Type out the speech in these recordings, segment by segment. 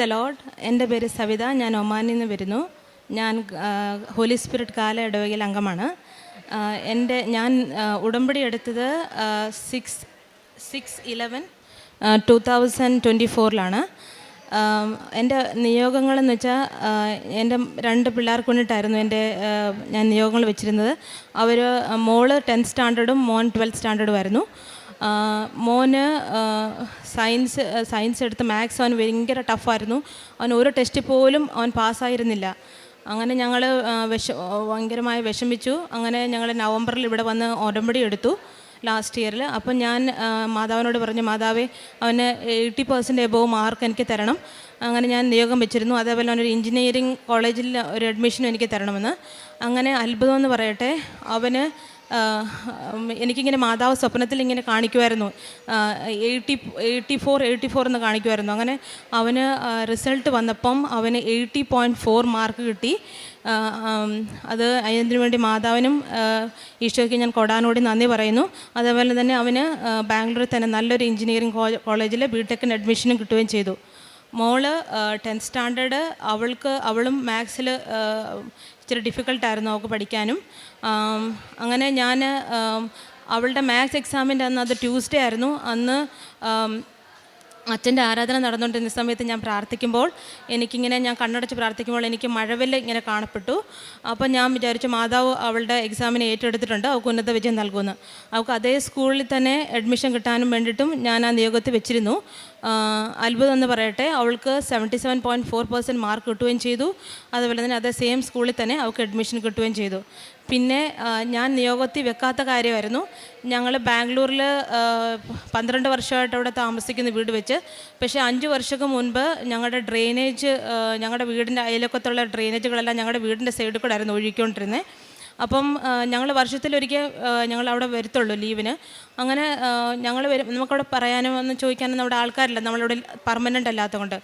The load എന്റെ പേര് സവിത. ഞാൻ ഒമാനിൽ നിന്ന് വരുന്നു. ഞാൻ ഹോലി സ്പിരിറ്റ് കാല ഇടവകയിൽ അംഗമാണ്. എന്റെ ഞാൻ ഉടമ്പടി എടുത്തത് six six eleven two thousand twenty ഫോറിലാണ് എന്റെ നിയോഗങ്ങളെന്ന് വെച്ചാൽ എന്റെ രണ്ട് പിള്ളേർക്ക് വേണ്ടിയിട്ടായിരുന്നു എന്റെ ഞാൻ നിയോഗങ്ങൾ വെച്ചിരുന്നത്. അവർ മോൾ ടെൻത്ത് സ്റ്റാൻഡേർഡും മോൻ ട്വൽത്ത് സ്റ്റാൻഡേർഡും ആയിരുന്നു. മോന് സയൻസ് സയൻസ് എടുത്ത് മാത്സ് അവൻ ഭയങ്കര ടഫായിരുന്നു അവൻ ഒരു ടെസ്റ്റ് പോലും അവൻ പാസ്സായിരുന്നില്ല അങ്ങനെ ഞങ്ങൾ വിഷ ഭയങ്കരമായി വിഷമിച്ചു. അങ്ങനെ ഞങ്ങൾ നവംബറിൽ ഇവിടെ വന്ന് ഉടമ്പടി എടുത്തു ലാസ്റ്റ് ഇയറിൽ അപ്പം ഞാൻ മാതാവിനോട് പറഞ്ഞു മാതാവേ അവന് എയ്റ്റി പെർസെന്റ് എബോവ് മാർക്ക് എനിക്ക് തരണം. അങ്ങനെ ഞാൻ നിയോഗം വെച്ചിരുന്നു. അതേപോലെ അവനൊരു എഞ്ചിനീയറിംഗ് കോളേജിൽ ഒരു അഡ്മിഷനും എനിക്ക് തരണമെന്ന്. അങ്ങനെ അത്ഭുതം എന്ന് പറയട്ടെ അവന് എനിക്കിങ്ങനെ മാതാവ് സ്വപ്നത്തിൽ ഇങ്ങനെ കാണിക്കുമായിരുന്നു eighty eighty four eighty four എന്ന് കാണിക്കുമായിരുന്നു അങ്ങനെ അവന് റിസൾട്ട് വന്നപ്പം അവന് എയ്റ്റി പോയിന്റ് ഫോർ മാർക്ക് കിട്ടി. അത് അതിനു വേണ്ടി മാതാവിനും ഈശോയ്ക്ക് ഞാൻ കൊടാനോടി നന്ദി പറയുന്നു. അതേപോലെ തന്നെ അവന് ബാംഗ്ലൂരിൽ തന്നെ നല്ലൊരു എഞ്ചിനീയറിംഗ് കോളേജിൽ ബി ടെക്കിന് അഡ്മിഷനും കിട്ടുകയും ചെയ്തു. മോൾ ടെൻത്ത് സ്റ്റാൻഡേർഡ് അവൾക്ക് അവളും മാത്സിൽ ഇച്ചിരി ഡിഫിക്കൽട്ടായിരുന്നു അവൾക്ക് പഠിക്കാനും. അങ്ങനെ ഞാൻ അവളുടെ മാത്സ് എക്സാമിന്റെ അന്ന് അത് ട്യൂസ്ഡേ ആയിരുന്നു. അന്ന് അച്ഛന്റെ ആരാധന നടന്നുകൊണ്ടിരുന്ന സമയത്ത് ഞാൻ പ്രാർത്ഥിക്കുമ്പോൾ എനിക്കിങ്ങനെ ഞാൻ കണ്ണടച്ച് പ്രാർത്ഥിക്കുമ്പോൾ എനിക്ക് മഴവില്ല് ഇങ്ങനെ കാണപ്പെട്ടു. അപ്പോൾ ഞാൻ വിചാരിച്ചു മാതാവ് അവളുടെ എക്സാമിന് ഏറ്റെടുത്തിട്ടുണ്ട് അവൾക്ക് ഉന്നത വിജയം നൽകുമെന്ന്. അവൾക്ക് അതേ സ്കൂളിൽ തന്നെ അഡ്മിഷൻ കിട്ടാനും വേണ്ടിയിട്ടും ഞാൻ ആ നിയോഗത്തിൽ വെച്ചിരുന്നു. അത്ഭുതം എന്ന് പറയട്ടെ അവൾക്ക് seventy seven point four percent mark കിട്ടുകയും ചെയ്തു. അതുപോലെ തന്നെ അതേ സെയിം സ്കൂളിൽ തന്നെ അവൾക്ക് അഡ്മിഷൻ കിട്ടുകയും ചെയ്തു. പിന്നെ ഞാൻ നിയോഗത്തിൽ വെക്കാത്ത കാര്യമായിരുന്നു. ഞങ്ങൾ ബാംഗ്ലൂരിൽ പന്ത്രണ്ട് വർഷമായിട്ട് അവിടെ താമസിക്കുന്ന വീട് വെച്ച്. പക്ഷേ അഞ്ച് വർഷക്ക് മുൻപ് ഞങ്ങളുടെ ഡ്രെയിനേജ് ഞങ്ങളുടെ വീടിന്റെ അയലക്കത്തുള്ള ഡ്രെയിനേജുകളെല്ലാം ഞങ്ങളുടെ വീടിന്റെ സൈഡിൽ കൂടെ ആയിരുന്നു ഒഴുകിക്കൊണ്ടിരുന്നത്. അപ്പം ഞങ്ങൾ വർഷത്തിലൊരിക്കൽ ഞങ്ങൾ അവിടെ വരത്തുള്ളൂ ലീവിന്. അങ്ങനെ ഞങ്ങൾ വരും നമുക്കവിടെ പറയാനും ഒന്നും ചോദിക്കാനും നമ്മുടെ ആൾക്കാരില്ല നമ്മളിവിടെ പെർമനന്റ് അല്ലാത്തതുകൊണ്ട്.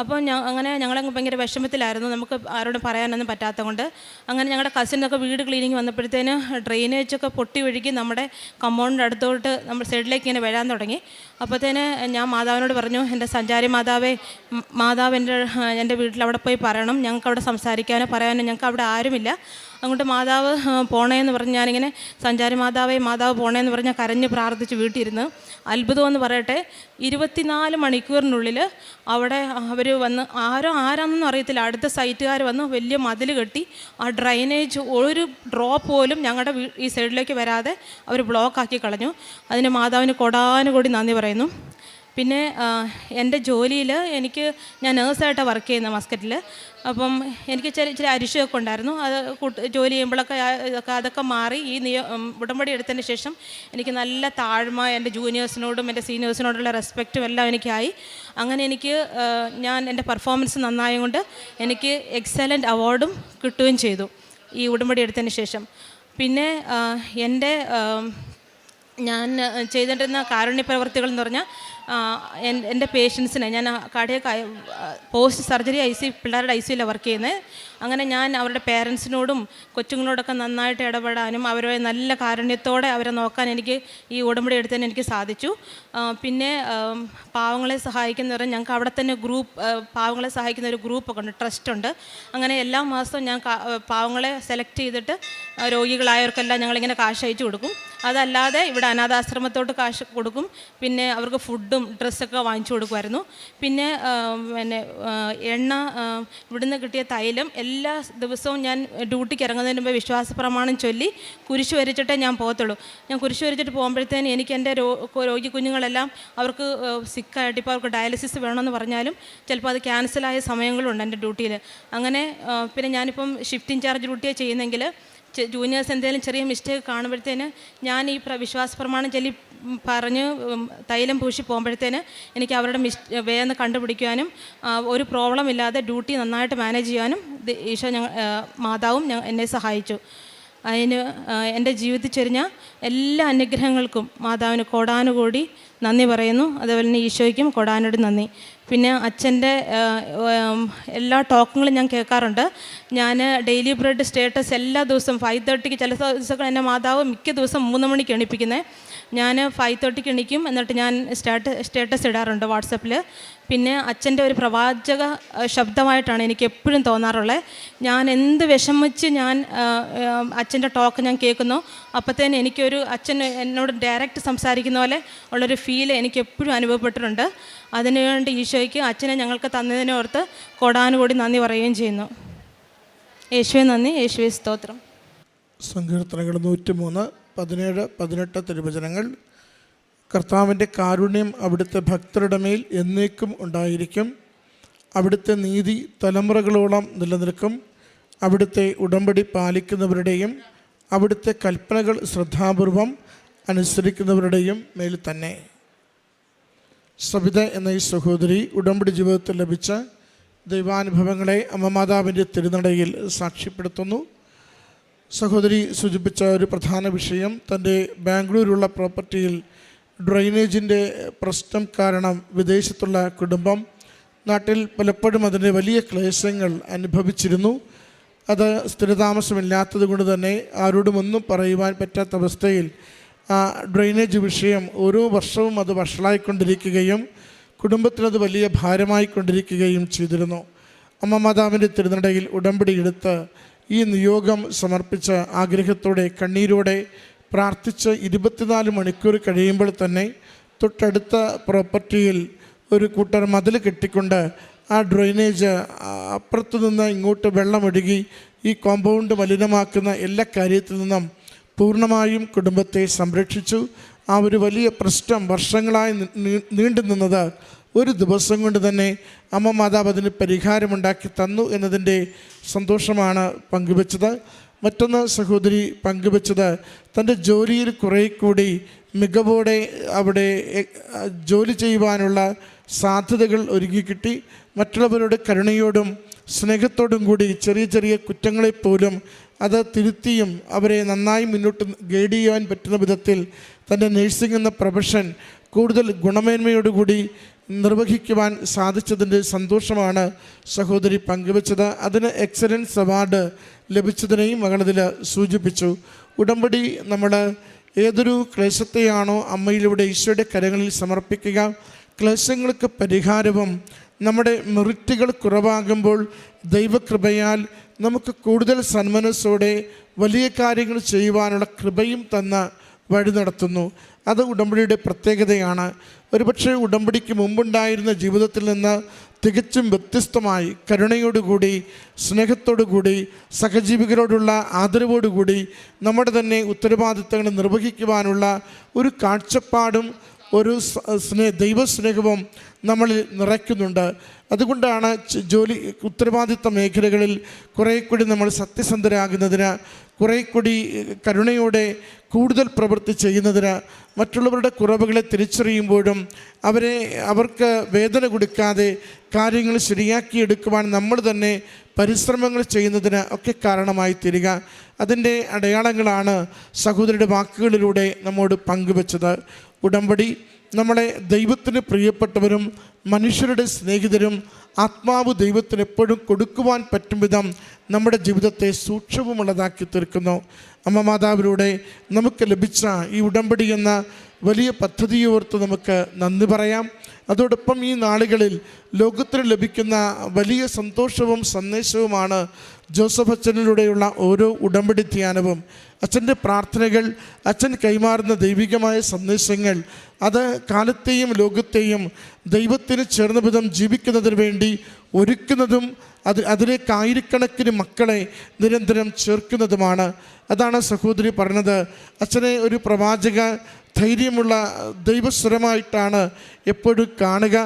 അപ്പോൾ അങ്ങനെ ഞങ്ങളങ്ങ് ഭയങ്കര വിഷമത്തിലായിരുന്നു നമുക്ക് ആരോടും പറയാനൊന്നും പറ്റാത്തതുകൊണ്ട്. അങ്ങനെ ഞങ്ങളുടെ കസിനൊക്കെ വീട് ക്ലീനിങ് വന്നപ്പോഴത്തേന് ഡ്രെയിനേജൊക്കെ പൊട്ടി ഒഴുകി നമ്മുടെ കമ്പൗണ്ടിന്റെ അടുത്തോട്ട് നമ്മൾ സൈഡിലേക്ക് ഇങ്ങനെ വരാൻ തുടങ്ങി. അപ്പോഴത്തേന് ഞാൻ മാതാവിനോട് പറഞ്ഞു എന്റെ സഞ്ചാരി മാതാവേ മാതാവ് എന്റെ എന്റെ വീട്ടിൽ അവിടെ പോയി പറയണം ഞങ്ങൾക്ക് അവിടെ സംസാരിക്കാനോ പറയാനോ ഞങ്ങൾക്ക് അവിടെ ആരുമില്ല. അങ്ങോട്ട് മാതാവ് പോണേന്ന് പറഞ്ഞ് ഞാനിങ്ങനെ സഞ്ചാരി മാതാവേ മാതാവ് പോണേന്ന് പറഞ്ഞ് കരഞ്ഞ് പ്രാർത്ഥിച്ച് വീട്ടിരുന്ന് അത്ഭുതമെന്ന് പറയട്ടെ ഇരുപത്തിനാല് മണിക്കൂറിനുള്ളിൽ അവിടെ അവർ വന്ന് ആരോ ആരാണെന്നൊന്നും അറിയത്തില്ല. അടുത്ത സൈറ്റുകാർ വന്ന് വലിയ മതിൽ കെട്ടി ആ ഡ്രൈനേജ് ഒരു ഡ്രോപ്പ് പോലും ഞങ്ങളുടെ ഈ സൈഡിലേക്ക് വരാതെ അവർ ബ്ലോക്കാക്കി കളഞ്ഞു. അതിന് മാതാവിന് കൊടാനുകൂടി നന്ദി പറയുന്നു. പിന്നെ എന്റെ ജോലിയിൽ എനിക്ക് ഞാൻ നേഴ്സായിട്ടാണ് വർക്ക് ചെയ്യുന്നത് മസ്കറ്റിൽ അപ്പം എനിക്ക് ചെറിയ ഇച്ചിരി അരിശമൊക്കെ ഉണ്ടായിരുന്നു. അത് ജോലി ചെയ്യുമ്പോഴൊക്കെ ഇതൊക്കെ അതൊക്കെ മാറി ഈ നിയ ഉടമ്പടി എടുത്തതിന് ശേഷം എനിക്ക് നല്ല താഴ്മ എന്റെ ജൂനിയേഴ്സിനോടും എന്റെ സീനിയേഴ്സിനോടുള്ള റെസ്പെക്റ്റും എല്ലാം എനിക്കായി. അങ്ങനെ എനിക്ക് ഞാൻ എന്റെ പെർഫോമൻസ് നന്നായതുകൊണ്ട് എനിക്ക് എക്സലന്റ് അവാർഡും കിട്ടുകയും ചെയ്തു ഈ ഉടമ്പടി എടുത്തതിന് ശേഷം. പിന്നെ എന്റെ ഞാൻ ചെയ്തിട്ടിരുന്ന കാരുണ്യ പ്രവർത്തികൾ എന്ന് പറഞ്ഞാൽ എന്റെ പേഷ്യൻസിനെ ഞാൻ cardiac post surgery I C പിള്ളേരുടെ ഐ സിയിലാണ് വർക്ക് ചെയ്യുന്നത് അങ്ങനെ ഞാൻ അവരുടെ പേരൻസിനോടും കൊച്ചുങ്ങളോടൊക്കെ നന്നായിട്ട് ഇടപെടാനും അവരെ നല്ല കാരുണ്യത്തോടെ അവരെ നോക്കാൻ എനിക്ക് ഈ ഉടമ്പടി എടുത്തതിന് എനിക്ക് സാധിച്ചു. പിന്നെ പാവങ്ങളെ സഹായിക്കുന്നവരെ ഞങ്ങൾക്ക് അവിടെ തന്നെ ഗ്രൂപ്പ് പാവങ്ങളെ സഹായിക്കുന്ന ഒരു ഗ്രൂപ്പൊക്കെ ഉണ്ട് ട്രസ്റ്റ് ഉണ്ട്. അങ്ങനെ എല്ലാ മാസവും ഞാൻ പാവങ്ങളെ സെലക്ട് ചെയ്തിട്ട് രോഗികളായവർക്കെല്ലാം ഞങ്ങളിങ്ങനെ കാശ് അയച്ചു കൊടുക്കും. അതല്ലാതെ ഇവിടെ അനാഥാശ്രമത്തോട്ട് കാശ് കൊടുക്കും. പിന്നെ അവർക്ക് ഫുഡും ഡ്രസ്സൊക്കെ വാങ്ങിച്ചു കൊടുക്കുമായിരുന്നു. പിന്നെ പിന്നെ എണ്ണ ഇവിടുന്ന് കിട്ടിയ തൈലം എല്ലാ ദിവസവും ഞാൻ ഡ്യൂട്ടിക്ക് ഇറങ്ങുന്നതിന് മുമ്പ് വിശ്വാസ പ്രമാണം ചൊല്ലി കുരിശ് വരച്ചിട്ടേ ഞാൻ പോകത്തുള്ളൂ. ഞാൻ കുരിശ് വരച്ചിട്ട് പോകുമ്പോഴത്തേന് എനിക്ക് എന്റെ രോഗി കുഞ്ഞുങ്ങളെല്ലാം അവർക്ക് സിക്കായിട്ട് ഇപ്പോൾ അവർക്ക് ഡയാലിസിസ് വേണമെന്ന് പറഞ്ഞാലും ചിലപ്പോൾ അത് ക്യാൻസലായ സമയങ്ങളുണ്ട് എന്റെ ഡ്യൂട്ടിയിൽ. അങ്ങനെ പിന്നെ ഞാനിപ്പം ഷിഫ്റ്റ് ഇൻചാർജ് ഡ്യൂട്ടിയാണ് ചെയ്യുന്നെങ്കിൽ ജൂനിയേഴ്സ് എന്തെങ്കിലും ചെറിയ മിസ്റ്റേക്ക് കാണുമ്പോഴത്തേന് ഞാൻ ഈ വിശ്വാസ പ്രമാണം ചൊല്ലി പറഞ്ഞ് തൈലം പൂശി പോകുമ്പോഴത്തേന് എനിക്ക് അവരുടെ മിസ് വേഗം കണ്ടുപിടിക്കുവാനും ഒരു പ്രോബ്ലം ഇല്ലാതെ ഡ്യൂട്ടി നന്നായിട്ട് മാനേജ് ചെയ്യാനും ഈശോ ഞങ്ങൾ മാതാവും എന്നെ സഹായിച്ചു. അതിന് എന്റെ ജീവിതത്തിൽ ചെറിഞ്ഞ എല്ലാ അനുഗ്രഹങ്ങൾക്കും മാതാവിന് കോടാനുകൂടി നന്ദി പറയുന്നു. അതുപോലെ തന്നെ ഈശോയ്ക്കും കൊടാനോട് നന്ദി. പിന്നെ അച്ഛന്റെ എല്ലാ ടോക്കുകളും ഞാൻ കേൾക്കാറുണ്ട്. ഞാൻ ഡെയിലി ബ്രെഡ് സ്റ്റേറ്റസ് എല്ലാ ദിവസവും ഫൈവ് തേർട്ടിക്ക് ചില ദിവസങ്ങൾ എന്റെ മാതാവ് മിക്ക ദിവസം മൂന്ന് മണിക്ക് എണിപ്പിക്കുന്നത് ഞാൻ ഫൈവ് തേർട്ടിക്ക് എണീക്കും. എന്നിട്ട് ഞാൻ സ്റ്റാറ്റ് സ്റ്റേറ്റസ് ഇടാറുണ്ട് വാട്സപ്പിൽ പിന്നെ അച്ഛന്റെ ഒരു പ്രവാചക ശബ്ദമായിട്ടാണ് എനിക്ക് എപ്പോഴും തോന്നാറുള്ളത് ഞാൻ എന്ത് വിഷമിച്ച് ഞാൻ അച്ഛന്റെ ടോക്ക് ഞാൻ കേൾക്കുന്നു അപ്പോഴത്തേന് എനിക്കൊരു അച്ഛൻ എന്നോട് ഡയറക്റ്റ് സംസാരിക്കുന്ന പോലെ ഉള്ളൊരു ഫീൽ എനിക്ക് എപ്പോഴും അനുഭവപ്പെട്ടിട്ടുണ്ട്. അതിനുവേണ്ടി ഈശോയ്ക്ക് അച്ഛനെ ഞങ്ങൾക്ക് തന്നതിനോർത്ത് കോടാനുകൂടി നന്ദി പറയുകയും ചെയ്യുന്നു. യേശുവെ നന്ദി യേശുവെ സ്തോത്രം. സങ്കീർത്തനങ്ങൾ നൂറ്റിമൂന്ന്. പതിനേഴ് പതിനെട്ട് തിരുവചനങ്ങൾ. കർത്താവിന്റെ കാരുണ്യം അവിടുത്തെ ഭക്തരുടെ മേൽ എന്നേക്കും ഉണ്ടായിരിക്കും. അവിടുത്തെ നീതി തലമുറകളോളം നിലനിൽക്കും. അവിടുത്തെ ഉടമ്പടി പാലിക്കുന്നവരുടെയും അവിടുത്തെ കൽപ്പനകൾ ശ്രദ്ധാപൂർവം അനുസരിക്കുന്നവരുടെയും മേൽ തന്നെ. സബിത എന്ന ഈ സഹോദരി ഉടമ്പടി ജീവിതത്തിൽ ലഭിച്ച ദൈവാനുഭവങ്ങളെ അമ്മമാതാവിന്റെ തിരുനടയിൽ സാക്ഷ്യപ്പെടുത്തുന്നു. സഹോദരി സൂചിപ്പിച്ച ഒരു പ്രധാന വിഷയം തന്റെ ബാംഗ്ലൂരുള്ള പ്രോപ്പർട്ടിയിൽ ഡ്രൈനേജിന്റെ പ്രശ്നം കാരണം വിദേശത്തുള്ള കുടുംബം നാട്ടിൽ പലപ്പോഴും അതിന്റെ വലിയ ക്ലേശങ്ങൾ അനുഭവിച്ചിരുന്നു. അത് സ്ഥിരതാമസമില്ലാത്തത് കൊണ്ട് തന്നെ ആരോടും ഒന്നും പറയുവാൻ പറ്റാത്ത അവസ്ഥയിൽ ആ ഡ്രൈനേജ് വിഷയം ഓരോ വർഷവും അത് വഷളായിക്കൊണ്ടിരിക്കുകയും കുടുംബത്തിനത് വലിയ ഭാരമായിക്കൊണ്ടിരിക്കുകയും ചെയ്തിരുന്നു. അമ്മ മാതാവിന്റെ തിരുനടയിൽ ഉടമ്പടി എടുത്ത് ഈ നിയോഗം സമർപ്പിച്ച് ആഗ്രഹത്തോടെ കണ്ണീരോടെ പ്രാർത്ഥിച്ച് ഇരുപത്തിനാല് മണിക്കൂർ കഴിയുമ്പോൾ തന്നെ തൊട്ടടുത്ത പ്രോപ്പർട്ടിയിൽ ഒരു കൂട്ടർ മതിൽ കെട്ടിക്കൊണ്ട് ആ ഡ്രെയിനേജ് അപ്പുറത്തു നിന്ന് ഇങ്ങോട്ട് വെള്ളമൊഴുകി ഈ കോമ്പൗണ്ട് മലിനമാക്കുന്ന എല്ലാ കാര്യത്തിൽ നിന്നും പൂർണമായും കുടുംബത്തെ സംരക്ഷിച്ചു. ആ ഒരു വലിയ പ്രശ്നം വർഷങ്ങളായി നീണ്ടു നിന്നത് ഒരു ദിവസം കൊണ്ട് തന്നെ അമ്മ മാതാവ് അതിന് പരിഹാരമുണ്ടാക്കി തന്നു എന്നതിന്റെ സന്തോഷമാണ് പങ്കുവച്ചത്. മറ്റൊന്ന് സഹോദരി പങ്കുവച്ചത് തന്റെ ജോലിയിൽ കുറേ കൂടി മികവോടെ അവിടെ ജോലി ചെയ്യുവാനുള്ള സാധ്യതകൾ ഒരുങ്ങിക്കിട്ടി മറ്റുള്ളവരുടെ കരുണയോടും സ്നേഹത്തോടും കൂടി ചെറിയ ചെറിയ കുറ്റങ്ങളെപ്പോലും അത് തിരുത്തിയും അവരെ നന്നായി മുന്നോട്ട് ഗൈഡ് ചെയ്യാൻ പറ്റുന്ന വിധത്തിൽ തന്റെ നഴ്സിംഗ് എന്ന പ്രൊഫഷൻ കൂടുതൽ ഗുണമേന്മയോടുകൂടി നിർവഹിക്കുവാൻ സാധിച്ചതിന്റെ സന്തോഷമാണ് സഹോദരി പങ്കുവച്ചത്. അതിന് എക്സലൻസ് അവാർഡ് ലഭിച്ചതിനെയും മകളതിൽ സൂചിപ്പിച്ചു. ഉടമ്പടി നമ്മൾ ഏതൊരു ക്ലേശത്തെയാണോ അമ്മയിലൂടെ ഈശോയുടെ കരങ്ങളിൽ സമർപ്പിക്കുക. ക്ലേശങ്ങൾക്ക് പരിഹാരവും നമ്മുടെ മെറിറ്റുകൾ കുറവാകുമ്പോൾ ദൈവകൃപയാൽ നമുക്ക് കൂടുതൽ സന്മനസ്സോടെ വലിയ കാര്യങ്ങൾ ചെയ്യുവാനുള്ള കൃപയും തന്ന വഴി നടത്തുന്നു. അത് ഉടമ്പടിയുടെ പ്രത്യേകതയാണ്. ഒരുപക്ഷെ ഉടമ്പടിക്ക് മുമ്പുണ്ടായിരുന്ന ജീവിതത്തിൽ നിന്ന് തികച്ചും വ്യത്യസ്തമായി കരുണയോടുകൂടി സ്നേഹത്തോടുകൂടി സഹജീവികളോടുള്ള ആദരവോടുകൂടി നമ്മുടെ തന്നെ ഉത്തരവാദിത്തങ്ങൾ നിർവഹിക്കുവാനുള്ള ഒരു കാഴ്ചപ്പാടും ഒരു സ്നേ ദൈവസ്നേഹവും നമ്മളിൽ നിറയ്ക്കുന്നുണ്ട്. അതുകൊണ്ടാണ് ജോലി ഉത്തരവാദിത്ത മേഖലകളിൽ കുറേ കൂടി നമ്മൾ സത്യസന്ധരാകുന്നതിന് കുറേ കൂടി കരുണയോടെ കൂടുതൽ പ്രവൃത്തി ചെയ്യുന്നതിന് മറ്റുള്ളവരുടെ കുറവുകളെ തിരിച്ചറിയുമ്പോഴും അവരെ അവർക്ക് വേദന കൊടുക്കാതെ കാര്യങ്ങൾ ശരിയാക്കിയെടുക്കുവാൻ നമ്മൾ തന്നെ പരിശ്രമങ്ങൾ ചെയ്യുന്നതിന് ഒക്കെ കാരണമായി തീരുക. അതിന്റെ അടയാളങ്ങളാണ് സഹോദരിയുടെ വാക്കുകളിലൂടെ നമ്മോട് പങ്കുവച്ചത്. ഉടമ്പടി നമ്മളെ ദൈവത്തിന് പ്രിയപ്പെട്ടവരും മനുഷ്യരുടെ സ്നേഹിതരും ആത്മാവ് ദൈവത്തിന് എപ്പോഴും കൊടുക്കുവാൻ പറ്റും വിധം നമ്മുടെ ജീവിതത്തെ സൂക്ഷ്മമുള്ളതാക്കി തീർക്കുന്നു. അമ്മ മാതാവിലൂടെ നമുക്ക് ലഭിച്ച ഈ ഉടമ്പടി എന്ന വലിയ പദ്ധതിയോർത്ത് നമുക്ക് നന്ദി പറയാം. അതോടൊപ്പം ഈ നാളുകളിൽ ലോകത്തിന് ലഭിക്കുന്ന വലിയ സന്തോഷവും സന്ദേശവുമാണ് ജോസഫ് അച്ഛനിലൂടെയുള്ള ഓരോ ഉടമ്പടി ധ്യാനവും അച്ഛന്റെ പ്രാർത്ഥനകൾ അച്ഛൻ കൈമാറുന്ന ദൈവികമായ സന്ദേശങ്ങൾ അത് കാലത്തെയും ലോകത്തെയും ദൈവത്തിന് ചേർന്ന വിധം ജീവിക്കുന്നതിന് വേണ്ടി ഒരുക്കുന്നതും അത് അതിലേക്ക് മക്കളെ നിരന്തരം ചേർക്കുന്നതുമാണ്. അതാണ് സഹോദരി പറഞ്ഞത്. അച്ഛനെ ഒരു പ്രവാചക ധൈര്യമുള്ള ദൈവസ്വരമായിട്ടാണ് എപ്പോഴും കാണുക.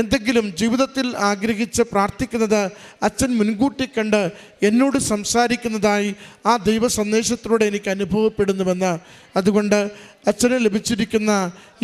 എന്തെങ്കിലും ജീവിതത്തിൽ ആഗ്രഹിച്ച് പ്രാർത്ഥിക്കുന്നത് അച്ഛൻ മുൻകൂട്ടി കണ്ട് എന്നോട് സംസാരിക്കുന്നതായി ആ ദൈവ സന്ദേശത്തിലൂടെ എനിക്ക് അനുഭവപ്പെടുന്നുവെന്ന്. അതുകൊണ്ട് അച്ഛന് ലഭിച്ചിരിക്കുന്ന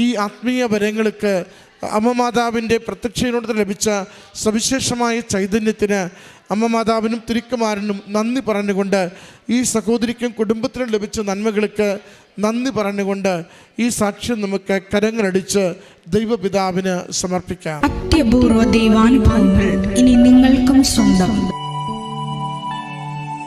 ഈ ആത്മീയ വരങ്ങൾക്ക് അമ്മ മാതാവിന്റെ പ്രത്യക്ഷയിനോട് ലഭിച്ച സവിശേഷമായ ചൈതന്യത്തിന് അമ്മമാതാവിനും തിരുക്കുമാരനും നന്ദി പറഞ്ഞുകൊണ്ട് ഈ സഹോദരിക്കും കുടുംബത്തിനും ലഭിച്ച നന്മകൾക്ക് നന്ദി പറഞ്ഞുകൊണ്ട് ഈ സാക്ഷ്യം നമുക്ക് കരങ്ങളടിച്ച് ദൈവപിതാവിന് സമർപ്പിക്കാം. അത്യപൂർവ ദൈവാനുഭവങ്ങൾ ഇനി നിങ്ങൾക്കും സ്വന്തം.